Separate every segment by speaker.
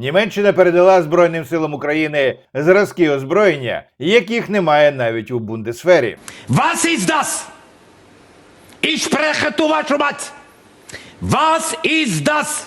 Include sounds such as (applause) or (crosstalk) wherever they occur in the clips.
Speaker 1: Німеччина передала Збройним силам України зразки озброєння, яких немає навіть у бундесфері.
Speaker 2: Was ist das? Ich spreche вашу мать! Was ist das?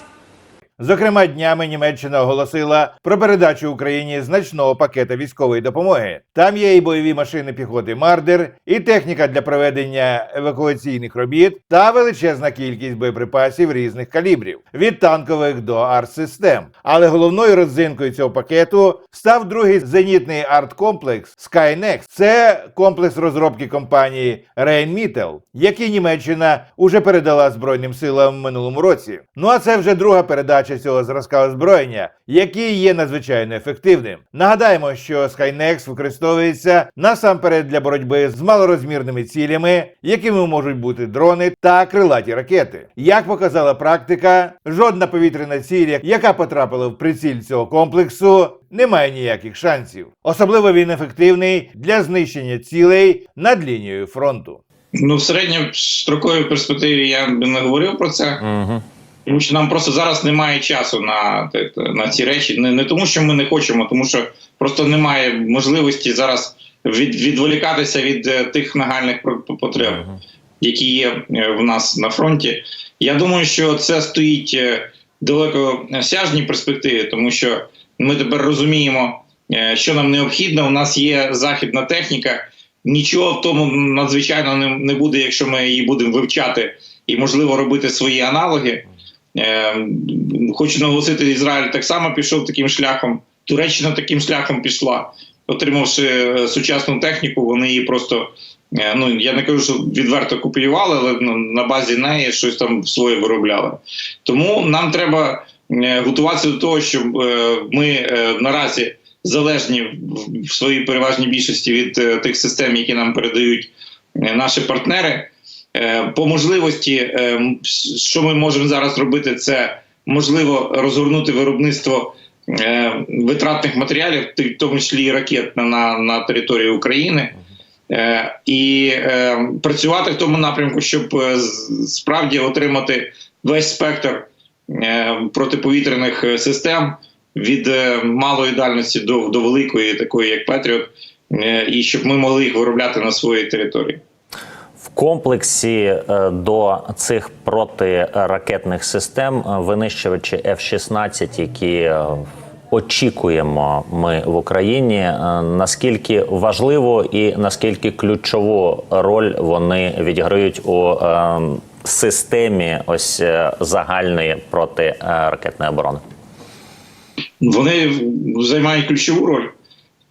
Speaker 1: Зокрема, днями Німеччина оголосила про передачу Україні значного пакета військової допомоги. Там є і бойові машини піхоти Мардер, і техніка для проведення евакуаційних робіт, та величезна кількість боєприпасів різних калібрів від танкових до артсистем. Але головною родзинкою цього пакету став другий зенітний арткомплекс Skynex. Це комплекс розробки компанії Rheinmetall, який Німеччина уже передала Збройним силам в минулому році. Ну а це вже друга передача цього зразка озброєння, який є надзвичайно ефективним. Нагадаємо, що Skynex використовується насамперед для боротьби з малорозмірними цілями, якими можуть бути дрони та крилаті ракети. Як показала практика, жодна повітряна ціль, яка потрапила в приціль цього комплексу, не має ніяких шансів. Особливо він ефективний для знищення цілей над лінією фронту.
Speaker 3: Ну, в середньостроковій перспективі я би не говорив про це,
Speaker 2: Угу.
Speaker 3: Тому що нам просто зараз немає часу на, на ці речі. Не, не тому, що ми не хочемо, тому що просто немає можливості зараз від, відволікатися від е, тих нагальних потреб, які є е, в нас на фронті. Я думаю, що це стоїть е, далеко сяжній перспективі, тому що ми тепер розуміємо, що нам необхідно. У нас є західна техніка. Нічого в тому надзвичайно не буде, якщо ми її будемо вивчати і, можливо, робити свої аналоги. Е, хочу наголосити, Ізраїль так само пішов таким шляхом. Туреччина таким шляхом пішла, отримавши е, сучасну техніку, вони її просто. е, Ну я не кажу, що відверто копіювали, але ну, на базі неї щось там своє виробляли. Тому нам треба е, готуватися до того, щоб ми наразі залежні в- своїй переважній більшості від тих систем, які нам передають наші партнери. Е, По можливості, е, що ми можемо зараз робити, це можливо розгорнути виробництво е, витратних матеріалів, в тому числі і ракет на, на, території України. І працювати в тому напрямку, щоб справді отримати весь спектр протиповітряних систем від малої дальності до, до великої, такої як Петріот, і щоб ми могли їх виробляти на своїй території.
Speaker 4: Комплексі е, до цих протиракетних систем е, винищувачі F-16, які е, очікуємо ми в Україні. Наскільки важливо і наскільки ключову роль вони відіграють у системі ось загальної протиракетної оборони?
Speaker 3: Вони займають ключову роль.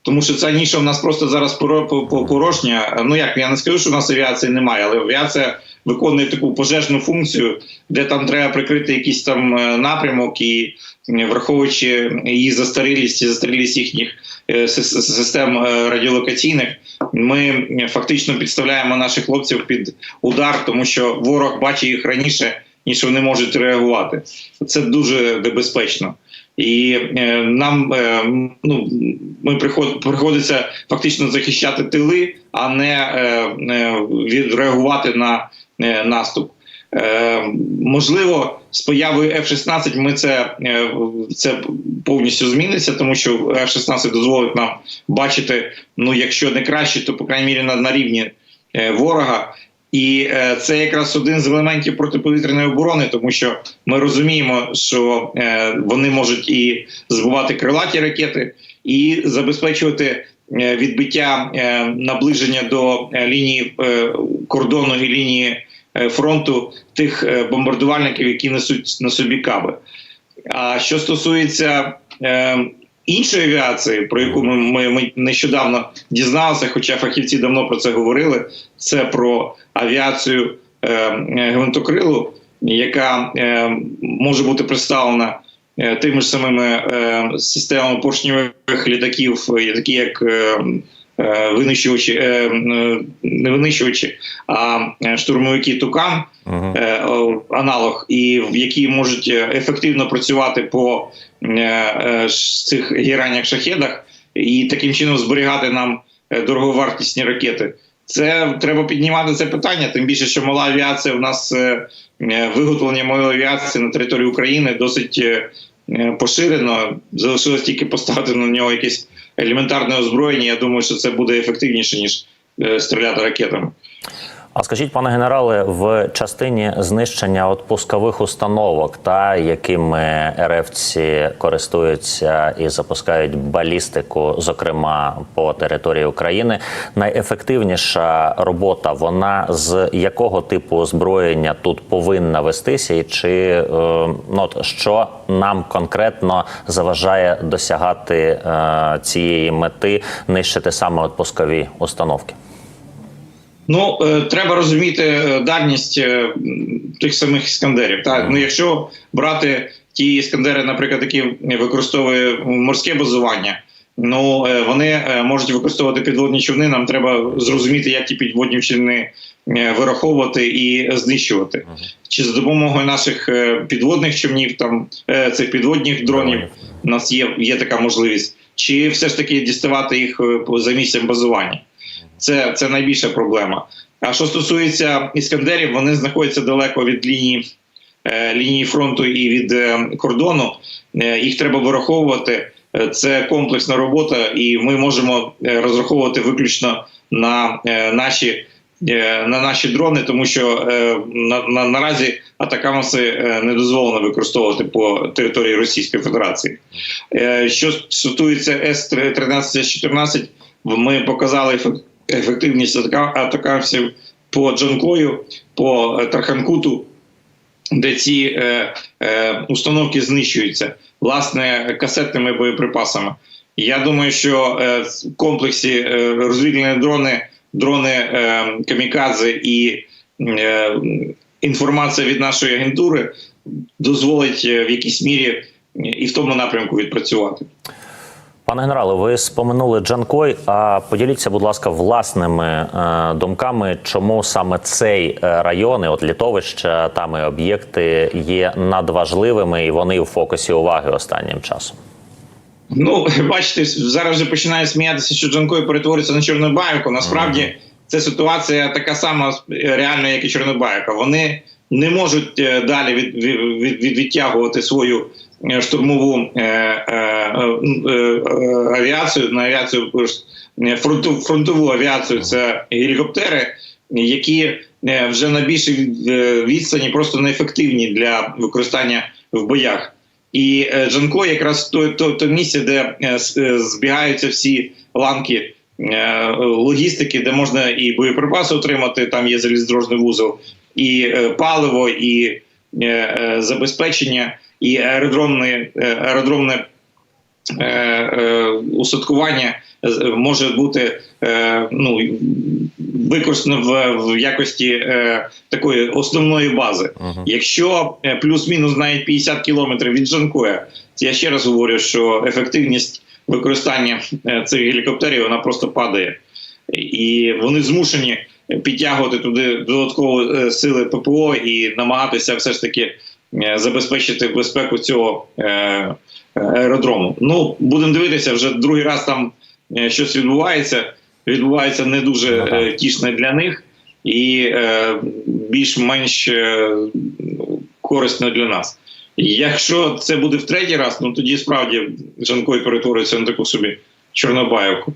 Speaker 3: Тому що ця ніша в нас просто зараз поро- по- по- порожня. Ну як я не скажу, що в нас авіації немає, але авіація виконує таку пожежну функцію, де там треба прикрити якийсь там е, напрямок, і враховуючи її застарілість і застарілість їхніх е, систем е, радіолокаційних, ми фактично підставляємо наших хлопців під удар, тому що ворог бачить їх раніше, ніж вони можуть реагувати. Це дуже небезпечно. І е, нам е, ну, ми приход, приходиться фактично захищати тили, а не е, відреагувати на наступ. Можливо, з появою F-16 ми це, це повністю зміниться, тому що F-16 дозволить нам бачити, ну якщо не краще, то по крайній мірі на, на рівні ворога. І е, це якраз один з елементів протиповітряної оборони, тому що ми розуміємо, що е, вони можуть і збивати крилаті ракети, і забезпечувати е, відбиття наближення до лінії кордону і лінії фронту тих бомбардувальників, які несуть на собі каби. А що стосується іншої авіації, про яку ми, ми, ми нещодавно дізналися, хоча фахівці давно про це говорили, це про авіацію е, гвинтокрилу, яка е, може бути представлена е, тими ж самими е, системами поршньових літаків, е, такі як е, винищувачі, е, е, не винищувачі, а е, штурмовики Тукан е, о, аналог, і в які можуть е, ефективно працювати по е, е, цих гіраннях шахедах і таким чином зберігати нам е, дороговартісні ракети. Це треба піднімати це питання, тим більше, що мала авіація у нас е, е, виготовлення малої авіації на території України досить е, е, поширено. Залишилось тільки поставити на нього якесь елементарне озброєння. Я думаю, що це буде ефективніше ніж е, стріляти ракетами.
Speaker 4: А скажіть, пане генерале, в частині знищення от пускових установок, та якими РФці користуються і запускають балістику, зокрема по території України, найефективніша робота вона з якого типу озброєння тут повинна вестися, і чи е, ну, от, що нам конкретно заважає досягати е, цієї мети, нищити саме от пускові установки?
Speaker 3: Ну, е, треба розуміти е, дальність е, тих самих іскандерів. Так? Ну, якщо брати ті іскандери, наприклад, які використовує морське базування, ну вони можуть використовувати підводні човни. Нам треба зрозуміти, як ті підводні човни вираховувати і знищувати. Чи за допомогою наших підводних човнів, там цих підводних дронів, у нас є, є така можливість, чи все ж таки діставати їх за місцем базування. Це, це найбільша проблема. А що стосується іскандерів, вони знаходяться далеко від лінії, е, лінії фронту і від е, кордону. Е, їх треба вираховувати. Це комплексна робота, і ми можемо розраховувати виключно на наші. На наші дрони, тому що на, на, наразі атакамаси не дозволено використовувати по території Російської Федерації. Що стосується С-13, С-14, ми показали ефек- ефективність атака- атакамсів по Джанкою, по е, Тарханкуту, де ці е, е, установки знищуються власне касетними боєприпасами. Я думаю, що е, в комплексі е, розвідувальні дрони, дрони е, камікадзе і е, інформація від нашої агентури дозволить е, в якійсь мірі і в тому напрямку відпрацювати.
Speaker 4: Пане генерале, ви споминули Джанкой. А поділіться, будь ласка, власними е, думками, чому саме цей е, район, і от літовища, там і об'єкти є надважливими, і вони у фокусі уваги останнім часом.
Speaker 3: Ну, (laughs) бачите, зараз вже починає сміятися, що Джанкой перетвориться на Чорнобаївку. Насправді це ситуація така сама реальна, як і Чорнобаївка. Вони не можуть е, далі від, від, від, від- відтягувати свою штурмову е, е, е, авіацію на авіацію фронту, фронтову авіацію. Це гелікоптери, які е, вже на більшій е, відстані просто неефективні для використання в боях. І е, Джанко якраз то, то, то місце, де збігаються всі ланки логістики, де можна і боєприпаси отримати, там є залізнодорожний вузол, і паливо, і забезпечення, і аеродромне, е, аеродромне е, е, устаткування з- може бути е, ну, використано в, в якості е, такої основної бази. Якщо е, плюс-мінус навіть 50 кілометрів від Джанкоя, я ще раз говорю, що ефективність використання е, цих гелікоптерів вона просто падає, і вони змушені підтягувати туди додатково е, сили ППО і намагатися все ж таки забезпечити безпеку цього е, аеродрому. Ну будемо дивитися, вже другий раз там е, щось відбувається. Відбувається не дуже
Speaker 4: Ну,
Speaker 3: е, тішне для них і е, більш-менш е, корисно для нас. Якщо це буде в третій раз, ну тоді справді Жанкой перетвориться на таку собі Чорнобаївку.